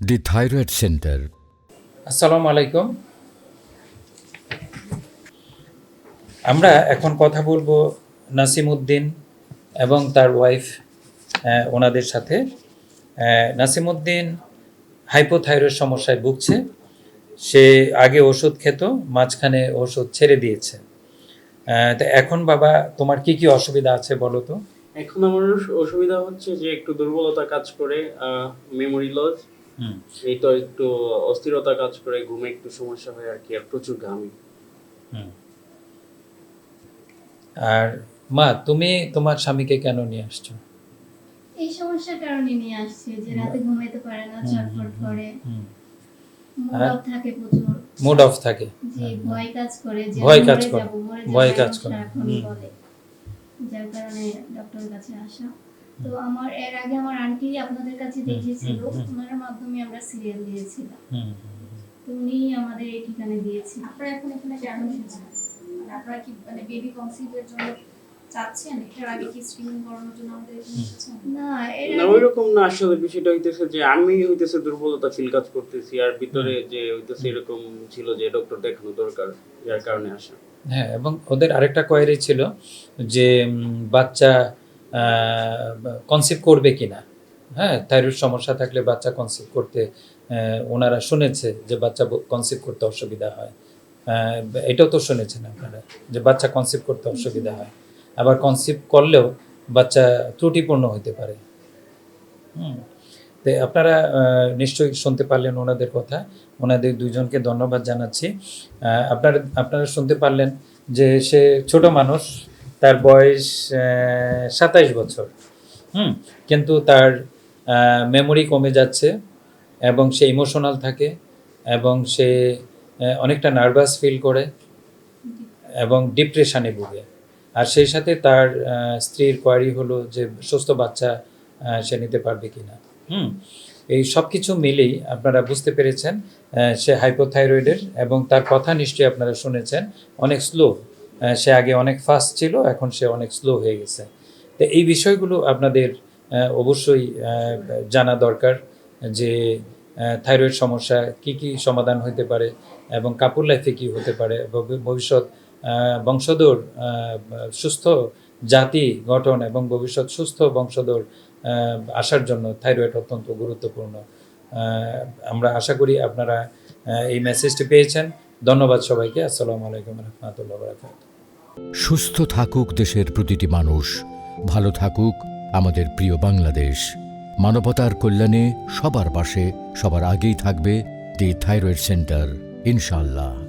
দি thyroid centre আসসালামু আলাইকুম। আমরা এখন কথা বলব নাসিম উদ্দিন এবং তার ওয়াইফ ওনাদের সাথে। নাসিম উদ্দিন হাইপোথাইরয়েড সমস্যায় ভুগছে। সে আগে ওষুধ খেত মাঝখানে ওষুধ ছেড়ে দিয়েছে। আহ, তো এখন বাবা তোমার কি কি অসুবিধা আছে বলো তো? এখন আমার অসুবিধা হচ্ছে যে একটু দুর্বলতা কাজ করে মেমোরি লস এই তো একটু অস্থিরতা কাজ করে ঘুমে একটু সমস্যা হয় আর কি আর প্রচুর ঘামি। আর মা তুমি তোমার স্বামীকে কেন নিয়ে আসছো? এই সমস্যার কারণে নিয়ে আসছে যে রাতে ঘুমাইতে পারে না ছটফট করে। মুড অফ থাকে প্রচুর। মুড অফ থাকে। যে ভয় কাজ করে যে ভয় কাজ করে। ভয় কাজ করে। যার কারণে ডক্টরের কাছে আসা। তো আমার এর আগে আমার আন্টি আপনাদের কাছে দেখিয়েছিল। ওনার মাধ্যমে আমরা সিরিয়াল দিয়েছিলাম। তো উনি আমাদের এই ঠিকানা দিয়েছিল আপনারা এখন এখানে কেন এসেছেন? মানে আপনারা কি মানে বেবি কনসিভের জন্য চাচ্ছেন? এটার আগে কি স্ক্রিনিং করানোর জন্য আমাদের না না আগে না আসলে বিষয়টা হইতেছে যে আমি হইতেছে দুর্বলতা ফিল কাজ করতেছি আর ভিতরে যে হইতেছে এরকম ছিল যে ডক্টর দেখানো দরকার যার কারণে আসা। হ্যাঁ এবং ওদের আরেকটা কোয়ারি ছিল যে বাচ্চা কনসিভ করবে কিনা? হ্যাঁ থাইরয়েড সমস্যা থাকলে বাচ্চা কনসিভ করতে ওনারা শুনেছে যে বাচ্চা কনসিভ করতে অসুবিধা হয়। এটাও তো শুনেছেন আপনারা, যে বাচ্চা কনসিভ করতে অসুবিধা হয়। আবার কনসিভ করলেও বাচ্চা ত্রুটিপূর্ণ হতে পারে। হুম। তো আপনারা নিশ্চয়ই শুনতে পারলেন ওনাদের কথা। ওনাদের দুইজনকে ধন্যবাদ জানাচ্ছি। আপনারা আপনারা শুনতে পারলেন যে সে ছোট মানুষ তার বয়স সাতাইশ বছর। হুম, কিন্তু তার মেমোরি কমে যাচ্ছে এবং সে ইমোশনাল থাকে এবং সে অনেকটা নার্ভাস ফিল করে এবং ডিপ্রেশানে ভুগে। আর সেই সাথে তার স্ত্রীর কোয়ারি হলো যে সুস্থ বাচ্চা সে নিতে পারবে কি না হুম, এই সব কিছু মিলেই আপনারা বুঝতে পেরেছেন সে হাইপোথাইরয়েডের এবং তার কথা নিশ্চয়ই আপনারা শুনেছেন, অনেক স্লো সে আগে অনেক ফাস্ট ছিল, এখন সে অনেক স্লো হয়ে গেছে। তো এই বিষয়গুলো আপনাদের অবশ্যই জানা দরকার যে থাইরয়েড সমস্যা কি কি সমাধান হতে পারে এবং কাপুর লাইফে কী হতে পারে। ভবিষ্যৎ বংশধর সুস্থ জাতি গঠন এবং ভবিষ্যৎ সুস্থ বংশধর আসার জন্য থাইরয়েড অত্যন্ত গুরুত্বপূর্ণ। আমরা আশা করি আপনারা এই মেসেজটি পেয়েছেন। ধন্যবাদ সবাইকে। আসসালামু আলাইকুম রহমতুল্লাহ বারাকাত সুস্থ থাকুক দেশের প্রতিটি মানুষ, ভালো থাকুক আমাদের প্রিয় বাংলাদেশ। মানবতার কল্যাণে সবার পাশে, সবার আগেই থাকবে দি থাইরয়েড সেন্টার ইনশাল্লাহ